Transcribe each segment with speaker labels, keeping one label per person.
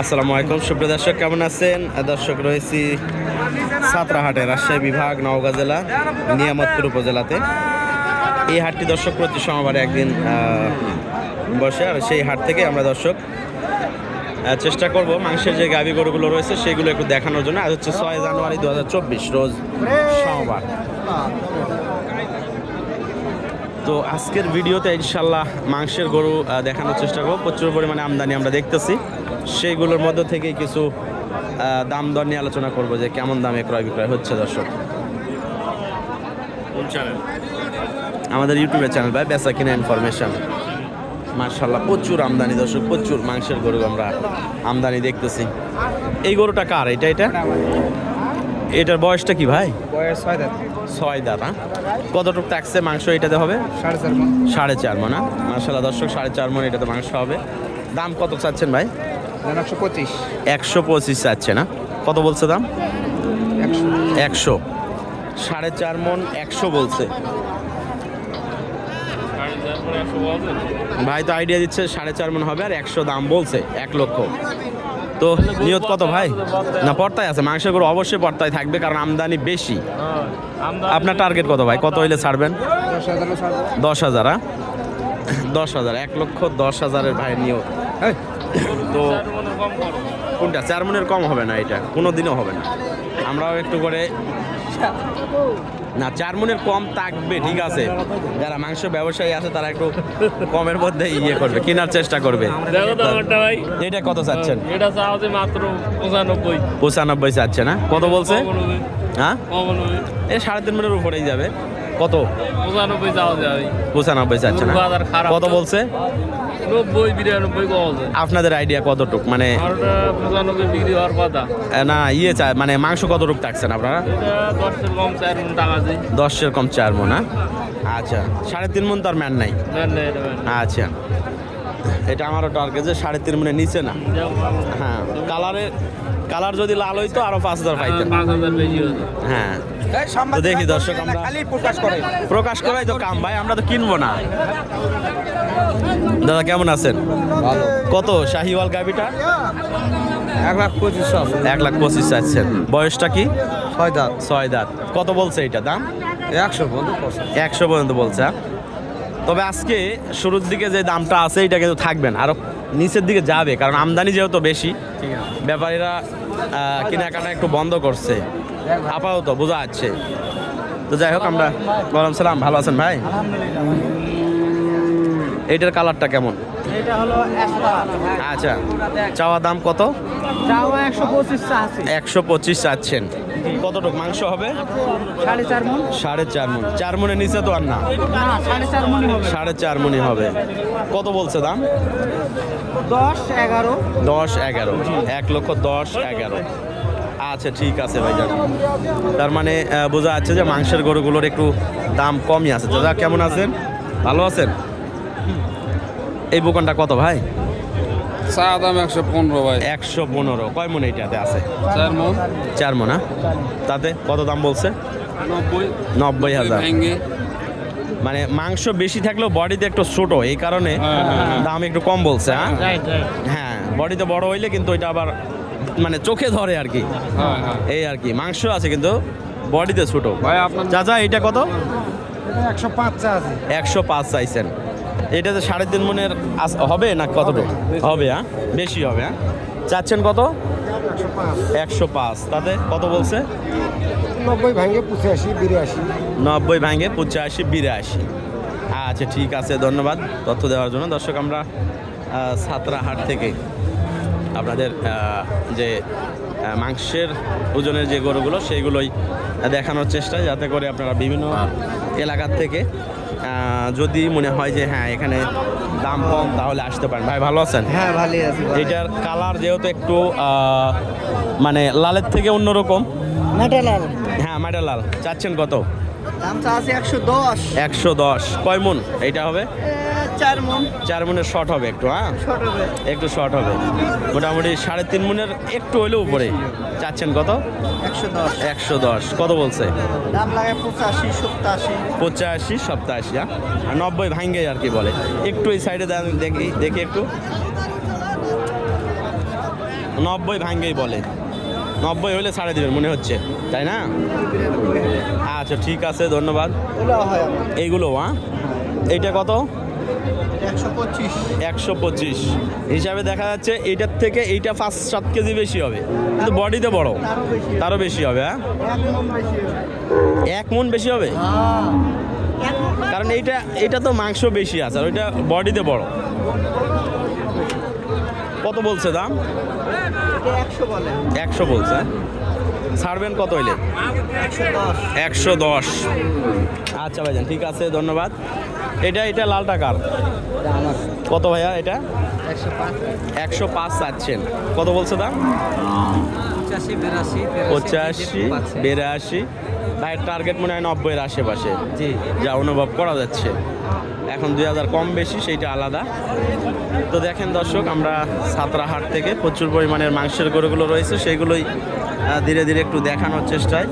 Speaker 1: আসসালামু আলাইকুম, সুপ্রিয় দর্শক, কেমন আছেন? দর্শক, রয়েছি সাতরাহাটে রাজশাহী বিভাগ, নওগাঁ জেলা, নিয়ামতপুর উপজেলাতে। এই হাটটি দর্শক প্রতি সোমবারে একদিন বসে, আর সেই হাট থেকে আমরা দর্শক চেষ্টা করব মাংসের যে গাভী গরুগুলো রয়েছে, সেগুলো একটু দেখানোর জন্য। আজ হচ্ছে ছয় জানুয়ারি দু হাজার চব্বিশ, রোজ সোমবার। তো আজকের ভিডিওতে ইনশাল্লাহ মাংসের গরু দেখানোর চেষ্টা করব। প্রচুর পরিমাণে আমদানি আমরা দেখতেছি। সেইগুলোর মধ্যে থেকে কিছু দাম দর নিয়ে আলোচনা করব যে কেমন দামে ক্রয় বিক্রয় হচ্ছে দর্শক। আমাদের ইউটিউবে চ্যানেল ভাই বেচা কিনা ইনফরমেশন মার্শাল্লাহ প্রচুর আমদানি দর্শক প্রচুর মাংসের গরু আমরা আমদানি দেখতেছি। এই গরুটা কার? এটা এটা? এটার বয়সটা কি ভাই?
Speaker 2: বয়স ছয়
Speaker 1: ছয় দাঁত হ্যাঁ? কতটুকু ট্যাক্সে মাংস এটাতে হবে?
Speaker 2: সাড়ে চার মন।
Speaker 1: হ্যাঁ? মার্শাল্লাহ দর্শক সাড়ে চার মন এটাতে মাংস হবে। দাম কত চাচ্ছেন ভাই?
Speaker 2: একশো পঁচিশ।
Speaker 1: একশো পঁচিশ চাচ্ছে না কত বলছে দাম?
Speaker 2: একশো।
Speaker 1: সাড়ে চার মন একশো বলছে। ভাই তো আইডিয়া দিচ্ছে সাড়ে চার মন হবে আর একশো দাম বলছে এক লক্ষ। তো নিয়ত কত ভাই? না পর্তায় আছে, মাংসের গরু অবশ্যই পর্তায় থাকবে, কারণ আমদানি বেশি। আপনার টার্গেট কত ভাই? কত হইলে ছাড়বেন?
Speaker 2: দশ
Speaker 1: হাজার হ্যাঁ? দশ হাজার, এক লক্ষ দশ হাজারের ভাই নিয়ত। তো কোনটা? চার মনের কম হবে না এটা, কোনো দিনও হবে না। আমরাও একটু করে না চার মনের কম থাকবে ঠিক আছে। যারা মাংস ব্যবসায়ী আছে তারা একটু কমের মধ্যে ইয়ে করবে কেনার চেষ্টা করবে। এটা কত চাচ্ছেন?
Speaker 3: এটা চাওয়া মাত্র পঁচানব্বই।
Speaker 1: পঁচানব্বই চাচ্ছে না? কত বলছে? হ্যাঁ? এ সাড়ে তিন মনের উপরেই যাবে। কত?
Speaker 3: পঁচানব্বই চাওয়া যায়।
Speaker 1: পঁচানব্বই চাচ্ছে না। কত বলছে?
Speaker 3: নব্বই বিরানব্বই আছে
Speaker 1: আপনাদের আইডিয়া কতটুক? মানে
Speaker 3: পঁচানব্বই বিক্রি হওয়ার কথা।
Speaker 1: না ইয়ে চায় মানে মাংস কতটুক থাকছেন আপনারা?
Speaker 3: দশের কম চার মন টাকা আছে
Speaker 1: দশের কম চার মন হ্যাঁ? আচ্ছা সাড়ে তিন মন তার ম্যান নাই। আচ্ছা এটা আমারও টার্গেট যে সাড়ে তিন মনের নিচে না। হ্যাঁ। কালারের কালার যদি লাল হইতো আরও পাঁচ হাজার পাইতেন।
Speaker 3: বেশি হতো।
Speaker 1: হ্যাঁ তো দেখি দর্শক আমরা-
Speaker 2: প্রকাশ করে
Speaker 1: প্রকাশ করাই তো কাম ভাই আমরা তো কিনবো না। দাদা কেমন আছেন? কত শাহিওয়াল গাবিটা
Speaker 2: এক লাখ পঁচিশ
Speaker 1: এক লাখ পঁচিশ চাচ্ছেন বয়সটা কি?
Speaker 2: ছয় দাঁত।
Speaker 1: ছয় দাঁত। কত বলছে এটা দাম?
Speaker 2: একশো পছন্দ
Speaker 1: একশো পর্যন্ত বলছে হ্যাঁ? তবে আজকে শুরুর দিকে যে দামটা আছে এটা কিন্তু থাকবেন আরও নিচের দিকে যাবে কারণ আমদানি যেহেতু বেশি ব্যাপারীরা কেনাকাটা একটু বন্ধ করছে। আপাতত বোঝা যাচ্ছে। তো যাই হোক আমরা বললাম সালাম। ভালো আছেন ভাই? এইটার কালারটা কেমন?
Speaker 2: এটা হলো
Speaker 1: আচ্ছা। চাওয়া দাম কত?
Speaker 2: চাওয়া একশো পঁচিশ চা
Speaker 1: একশো পঁচিশ চাচ্ছেন। কতটুক? মাংস হবে?
Speaker 2: সাড়ে চার মন।
Speaker 1: সাড়ে চার মন। চার মনের নিচে তো আর না।
Speaker 2: সাড়ে চার
Speaker 1: মনি হবে। কত বলছে দাম?
Speaker 2: দশ এগারো।
Speaker 1: দশ এগারো। এক লক্ষ দশ এগারো। আচ্ছা ঠিক আছে ভাইজান। তার মানে বোঝা যাচ্ছে যে মাংসের গরুগুলোর একটু দাম কমই আছে। দাদা কেমন আছেন? ভালো আছেন? এই বোকানটা কত ভাই?
Speaker 4: চা দাম একশো পনেরো ভাই।
Speaker 1: একশো পনেরো। কয় মন এইটাতে আছে?
Speaker 4: চার মন।
Speaker 1: চার মন হ্যাঁ? তাতে কত দাম বলছে?
Speaker 4: নব্বই।
Speaker 1: নব্বই হাজার। মানে মাংস বেশি থাকলেও বডিতে একটু ছোট এই কারণে
Speaker 4: হ্যাঁ, হ্যাঁ, হ্যাঁ।
Speaker 1: দাম একটু কম বলছে হ্যাঁ? হ্যাঁ বডিতে বড় হইলে কিন্তু এটা আবার মানে চোখে ধরে আর কি।
Speaker 4: হ্যাঁ হ্যাঁ।
Speaker 1: এই আর কি মাংস আছে কিন্তু বডিতে ছোট।
Speaker 4: ভাই আপনার
Speaker 1: চাচা এটা কত?
Speaker 2: একশো পাঁচ চা
Speaker 1: চাইছেন এটাতে সাড়ে তিন মনের হবে না কতটুকু হবে হ্যাঁ? বেশি হবে হ্যাঁ? চাচ্ছেন কত?
Speaker 2: একশো পাঁচ।
Speaker 1: তাতে কত বলছে?
Speaker 2: নব্বই ভাঙে পঁচাশি বিরাশি।
Speaker 1: নব্বই ভাঙে পঁচাশি বিরাশি। আচ্ছা ঠিক আছে ধন্যবাদ তথ্য দেওয়ার জন্য। দর্শক আমরা সাতরাহাট থেকে আপনাদের যে মাংসের ওজনের যে গরুগুলো সেইগুলোই দেখানোর চেষ্টা যাতে করে আপনারা বিভিন্ন এলাকার থেকে যদি মনে হয় যে হ্যাঁ এখানে দাম কম তাহলে আসতে পারেন। ভাই ভালো আছেন?
Speaker 2: হ্যাঁ ভালোই আছে
Speaker 1: এটার কালার যেহেতু একটু মানে লালের থেকে অন্যরকম।
Speaker 2: মেটালাল
Speaker 1: হ্যাঁ মাটা লাল। চাচ্ছেন কত?
Speaker 2: দাম চা আছে একশো দশ।
Speaker 1: একশো দশ। কয় মন? এইটা হবে?
Speaker 2: চার মন।
Speaker 1: চার মনের শর্ট হবে একটু হ্যাঁ?
Speaker 2: হবে।
Speaker 1: একটু শর্ট হবে। মোটামুটি সাড়ে তিন মনের একটু হইলেও উপরে। চাচ্ছেন কত?
Speaker 2: একশো দশ।
Speaker 1: একশো দশ। কত বলছে?
Speaker 2: দাম লাগে পঁচাশি সপ্তাশি
Speaker 1: পঁচাশি সপ্তাশি হ্যাঁ? আর নব্বই ভাঙ্গে আর কি বলে। একটু এই সাইডে দেখি দেখি একটু। নব্বই ভাঙ্গেই বলে। নব্বই হলে ছাড়ে দেবেন মনে হচ্ছে। তাই না? আচ্ছা ঠিক আছে ধন্যবাদ। এইগুলো হ্যাঁ? এইটা কত?
Speaker 2: একশো পঁচিশ।
Speaker 1: হিসাবে দেখা যাচ্ছে এইটার থেকে এইটা পাঁচ সাত কেজি বেশি হবে। কিন্তু বডিতে বড়।
Speaker 2: তারও বেশি
Speaker 1: হবে। হ্যাঁ?
Speaker 2: এক মন বেশি
Speaker 1: হবে। কারণ এইটা এটা তো মাংস বেশি আছে আর ওইটা বডিতে বড়। কত বলছে দাম?
Speaker 2: একশো
Speaker 1: বলছে হ্যাঁ? ছাড়বেন কত হইলে?
Speaker 2: একশো দশ।
Speaker 1: একশো দশ। আচ্ছা ভাইজান ঠিক আছে ধন্যবাদ। এটা এটা লাল টাকার। কত ভাইয়া এটা?
Speaker 2: একশো পাঁচ
Speaker 1: চাচ্ছেন। কত বলছে দাম?
Speaker 2: পঁচাশি বিরাশি
Speaker 1: ভাইয়ের টার্গেট মনে হয় নব্বইয়ের আশেপাশে।
Speaker 2: জি।
Speaker 1: যা অনুভব করা যাচ্ছে। এখন দুই হাজার কম বেশি সেইটা আলাদা। তো দেখেন দর্শক আমরা সাতরাহাট থেকে প্রচুর পরিমাণের মাংসের গরুগুলো রয়েছে সেইগুলোই ধীরে ধীরে একটু দেখানোর চেষ্টায়।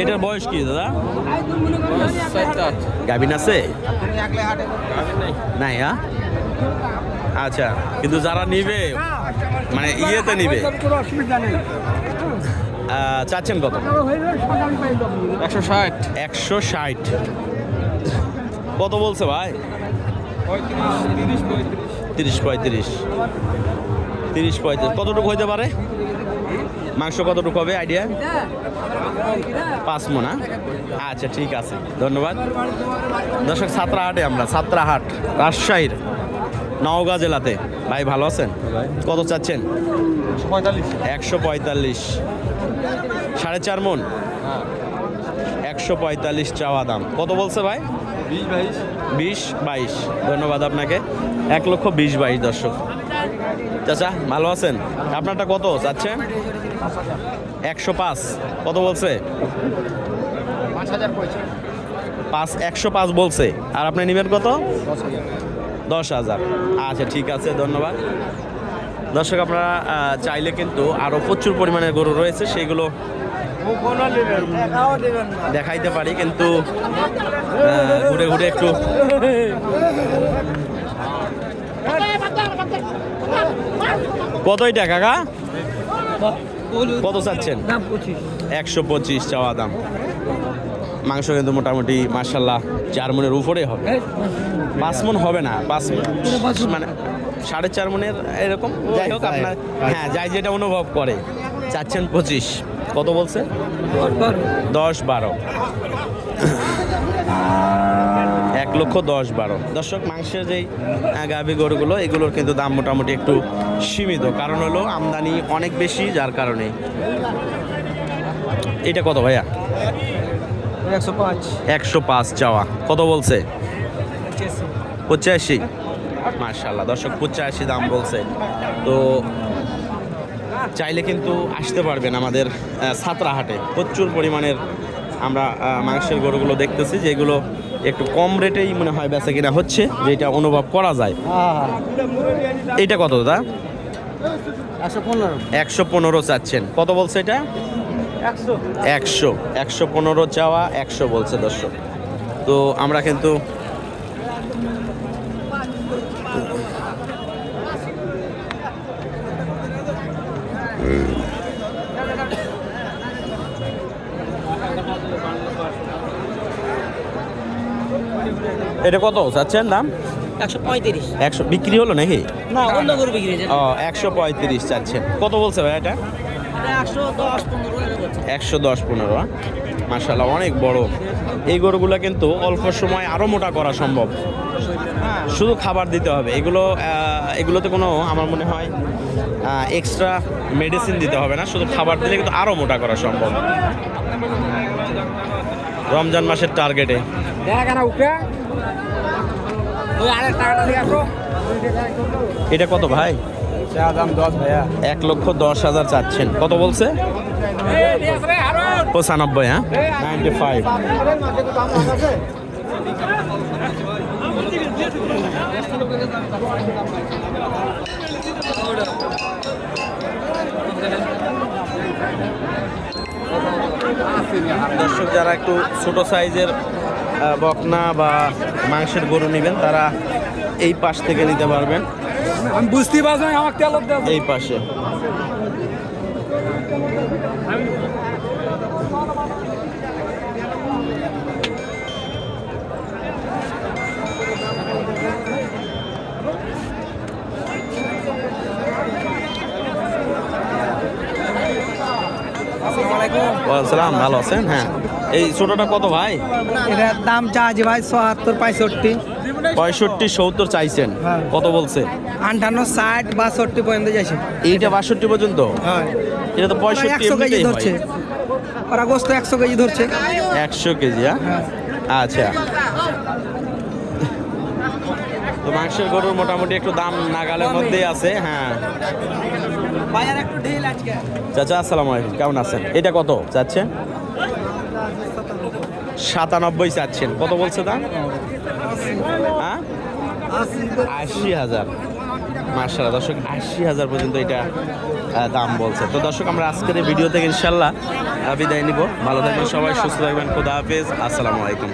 Speaker 1: এটার বয়স কি দাদা? গাভিন আছে? নাই। হ্যাঁ? আচ্ছা কিন্তু যারা নিবে মানে ইয়েতে নিবে চাচ্ছেন কত?
Speaker 4: একশো ষাট।
Speaker 1: একশো ষাট। কত বলছে ভাই?
Speaker 4: তিরিশ পঁয়ত্রিশ।
Speaker 1: তিরিশ পঁয়ত্রিশ। কতটুকু হইতে পারে? মাংস কতটুকু হবে? আইডিয়া? পাঁচ মোনা আচ্ছা ঠিক আছে। ধন্যবাদ। দর্শক ছাত্রাহাটে আমরা ছাত্রাহাট রাজশাহীর নওগাঁ জেলাতে। ভাই ভালো আছেন? কত চাচ্ছেন? একশো পঁয়তাল্লিশ। সাড়ে চার মন একশো পঁয়তাল্লিশ চাওয়া দাম। কত বলছে ভাই?
Speaker 4: বিশ বাইশ?
Speaker 1: ধন্যবাদ আপনাকে। এক লক্ষ বিশ বাইশ দর্শক। চাচা, ভালো আছেন? আপনারটা কত? চাচ্ছেন একশো পাঁচ। কত বলছে?
Speaker 2: পাঁচ,
Speaker 1: একশো পাঁচ বলছে। আর আপনি নেবেন কত?
Speaker 2: দশ হাজার।
Speaker 1: আচ্ছা ঠিক আছে, ধন্যবাদ। দর্শক, আপনারা চাইলে কিন্তু আরও প্রচুর পরিমাণে গরু রয়েছে, সেগুলো দেখাইতে পারি কিন্তু ঘুরে ঘুরে একটু কতই টাকা কাকা? কত চাচ্ছেন? একশো পঁচিশ চাওয়া দাম। মাংস কিন্তু মোটামুটি মার্শাল্লাহ চার মনের উপরে হবে। পাঁচ মন হবে না পাঁচ মন মানে সাড়ে চার মনের এরকম। যাই হোক আপনার হ্যাঁ যাই যেটা অনুভব করে। চাচ্ছেন পঁচিশ। কত বলছে? দশ বারো। এক লক্ষ দশ বারো। দর্শক মাংসের যেই গাভী গরুগুলো এগুলোর কিন্তু দাম মোটামুটি একটু সীমিত। কারণ হলো আমদানি অনেক বেশি যার কারণে। এটা কত ভাইয়া?
Speaker 2: একশো পাঁচ।
Speaker 1: একশো পাঁচ চাওয়া। কত বলছে? পঁচাশি। মার্শাল্লাহ দর্শক পঁচাশি দাম বলছে। তো চাইলে কিন্তু আসতে পারবেন আমাদের আহ, ছাত্রাহাটে। প্রচুর পরিমাণের আমরা মাংসের গরুগুলো দেখতেছি যেগুলো একটু কম রেটেই মনে হয় বেচা কিনা হচ্ছে যেটা অনুভব করা যায়। এইটা কত দাদা?
Speaker 2: একশো পনেরো
Speaker 1: চাচ্ছেন। কত বলছে এটা?
Speaker 2: একশো।
Speaker 1: একশো। একশো পনেরো চাওয়া একশো বলছে দর্শক। তো আমরা কিন্তু এটা কত চাচ্ছেন দাম?
Speaker 2: একশো পঁয়ত্রিশ।
Speaker 1: একশো বিক্রি হলো নাকি?
Speaker 2: না অন্য গরু বিক্রি
Speaker 1: ও একশো পঁয়ত্রিশ চাচ্ছেন কত বলছে ভাই এটা?
Speaker 2: একশো দশ পনেরো
Speaker 1: মার্শাল্লাহ অনেক বড়। এই গরুগুলো কিন্তু অল্প সময় আরও মোটা করা সম্ভব। শুধু খাবার দিতে হবে। এগুলো এগুলোতে কোনো আমার মনে হয় এক্সট্রা মেডিসিন দিতে হবে না শুধু খাবার দিলে কিন্তু আরও মোটা করা সম্ভব। রমজান মাসের টার্গেটে এটা কত ভাই? এক লক্ষ দশ হাজার চাচ্ছেন। কত বলছে? পঁচানব্বই হ্যাঁ? নাইনটি ফাইভ দর্শক যারা একটু ছোট সাইজের বকনা বা মাংসের গরু নেবেন তারা এই পাশ থেকে নিতে পারবেন।
Speaker 4: আমি বুঝতেই পারছি আমার তেল
Speaker 1: এই পাশে। সালাম ভালো আছেন? হ্যাঁ। এই ছোটটা কত ভাই?
Speaker 5: এটার দাম চাচ্ছি ভাই চুয়াত্তর পঁয়ষট্টি।
Speaker 1: পঁয়ষট্টি সত্তর চাইছেন।
Speaker 5: হ্যাঁ।
Speaker 1: কত বলছে?
Speaker 5: আটান্ন ষাট বাষট্টি পর্যন্ত যাচ্ছে
Speaker 1: এইটা বাষট্টি পর্যন্ত?
Speaker 5: হ্যাঁ।
Speaker 1: এটা তো পঁয়ষট্টি
Speaker 5: একশো কেজি ধরছে। ওরা গোস্ত একশো কেজি ধরছে।
Speaker 1: একশো কেজি হ্যাঁ। আচ্ছা। তো মাংসের গরুর মোটামুটি একটু দাম নাগালের মধ্যেই আছে হ্যাঁ। চাচা, আসসালামু আলাইকুম। কেমন আছেন? এটা কত চাচ্ছেন? সাতানব্বই চাচ্ছেন। কত বলছে দাম? হ্যাঁ? আশি হাজার। মার্শাল্লাহ দর্শক, আশি হাজার পর্যন্ত এটা দাম বলছে। তো দর্শক, আমরা আজকের এই ভিডিও থেকে ইনশাল্লাহ বিদায় নিব। ভালো থাকবেন সবাই, সুস্থ থাকবেন। খুদা হাফেজ। আসসালামু আলাইকুম।